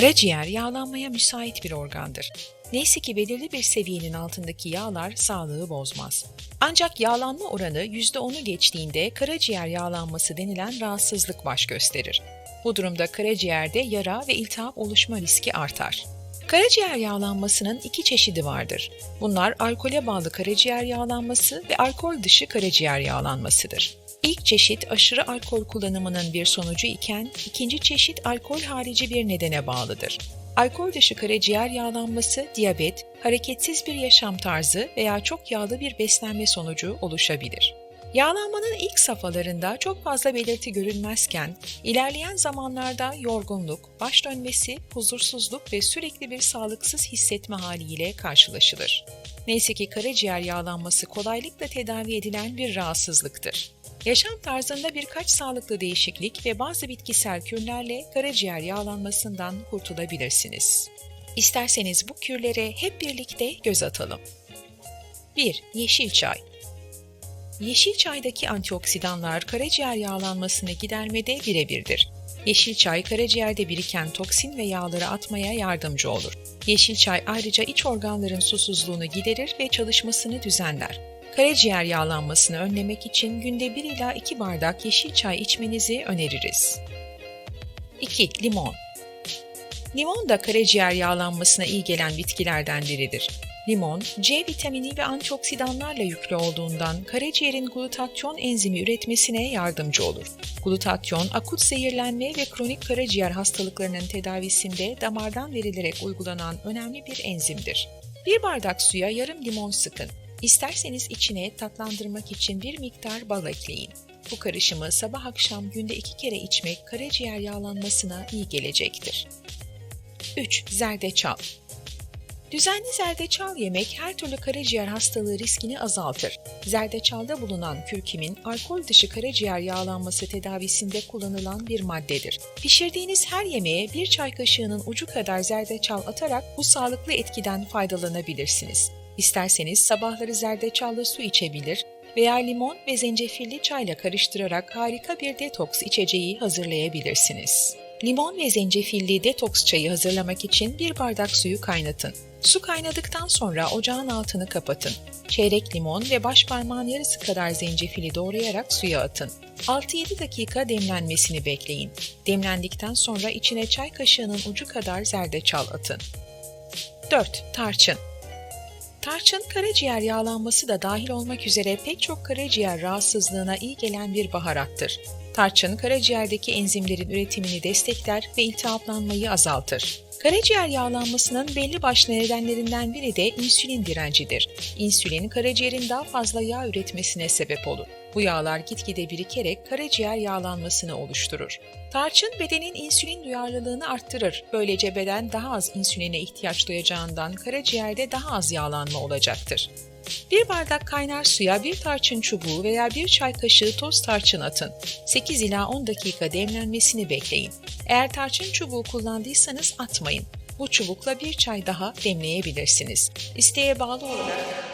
Karaciğer yağlanmaya müsait bir organdır. Neyse ki belirli bir seviyenin altındaki yağlar sağlığı bozmaz. Ancak yağlanma oranı %10'u geçtiğinde karaciğer yağlanması denilen rahatsızlık baş gösterir. Bu durumda karaciğerde yara ve iltihap oluşma riski artar. Karaciğer yağlanmasının iki çeşidi vardır. Bunlar alkole bağlı karaciğer yağlanması ve alkol dışı karaciğer yağlanmasıdır. İlk çeşit aşırı alkol kullanımının bir sonucu iken ikinci çeşit alkol harici bir nedene bağlıdır. Alkol dışı karaciğer yağlanması, diyabet, hareketsiz bir yaşam tarzı veya çok yağlı bir beslenme sonucu oluşabilir. Yağlanmanın ilk safhalarında çok fazla belirti görülmezken, ilerleyen zamanlarda yorgunluk, baş dönmesi, huzursuzluk ve sürekli bir sağlıksız hissetme haliyle karşılaşılır. Neyse ki karaciğer yağlanması kolaylıkla tedavi edilen bir rahatsızlıktır. Yaşam tarzında birkaç sağlıklı değişiklik ve bazı bitkisel kürlerle karaciğer yağlanmasından kurtulabilirsiniz. İsterseniz bu kürlere hep birlikte göz atalım. 1. Yeşil çay Yeşil çaydaki antioksidanlar karaciğer yağlanmasını gidermede birebirdir. Yeşil çay karaciğerde biriken toksin ve yağları atmaya yardımcı olur. Yeşil çay ayrıca iç organların susuzluğunu giderir ve çalışmasını düzenler. Karaciğer yağlanmasını önlemek için günde 1 ila 2 bardak yeşil çay içmenizi öneririz. 2. Limon Limon da karaciğer yağlanmasına iyi gelen bitkilerden biridir. Limon, C vitamini ve antioksidanlarla yüklü olduğundan karaciğerin glutatyon enzimi üretmesine yardımcı olur. Glutatyon, akut zehirlenme ve kronik karaciğer hastalıklarının tedavisinde damardan verilerek uygulanan önemli bir enzimdir. Bir bardak suya yarım limon sıkın. İsterseniz içine tatlandırmak için bir miktar bal ekleyin. Bu karışımı sabah akşam günde iki kere içmek karaciğer yağlanmasına iyi gelecektir. 3. Zerdeçal Düzenli zerdeçal yemek her türlü karaciğer hastalığı riskini azaltır. Zerdeçalda bulunan kürkimin alkol dışı karaciğer yağlanması tedavisinde kullanılan bir maddedir. Pişirdiğiniz her yemeğe bir çay kaşığının ucu kadar zerdeçal atarak bu sağlıklı etkiden faydalanabilirsiniz. İsterseniz sabahları zerdeçallı su içebilir veya limon ve zencefilli çayla karıştırarak harika bir detoks içeceği hazırlayabilirsiniz. Limon ve zencefilli detoks çayı hazırlamak için bir bardak suyu kaynatın. Su kaynadıktan sonra ocağın altını kapatın. Çeyrek limon ve baş parmağın yarısı kadar zencefili doğrayarak suya atın. 6-7 dakika demlenmesini bekleyin. Demlendikten sonra içine çay kaşığının ucu kadar zerdeçal atın. 4. Tarçın Tarçın, karaciğer yağlanması da dahil olmak üzere pek çok karaciğer rahatsızlığına iyi gelen bir baharattır. Tarçın, karaciğerdeki enzimlerin üretimini destekler ve iltihaplanmayı azaltır. Karaciğer yağlanmasının belli başlı nedenlerinden biri de insülin direncidir. İnsülin, karaciğerin daha fazla yağ üretmesine sebep olur. Bu yağlar gitgide birikerek karaciğer yağlanmasını oluşturur. Tarçın bedenin insülin duyarlılığını arttırır. Böylece beden daha az insüline ihtiyaç duyacağından karaciğerde daha az yağlanma olacaktır. Bir bardak kaynar suya bir tarçın çubuğu veya bir çay kaşığı toz tarçın atın. 8 ila 10 dakika demlenmesini bekleyin. Eğer tarçın çubuğu kullandıysanız atmayın. Bu çubukla bir çay daha demleyebilirsiniz. İsteğe bağlı olarak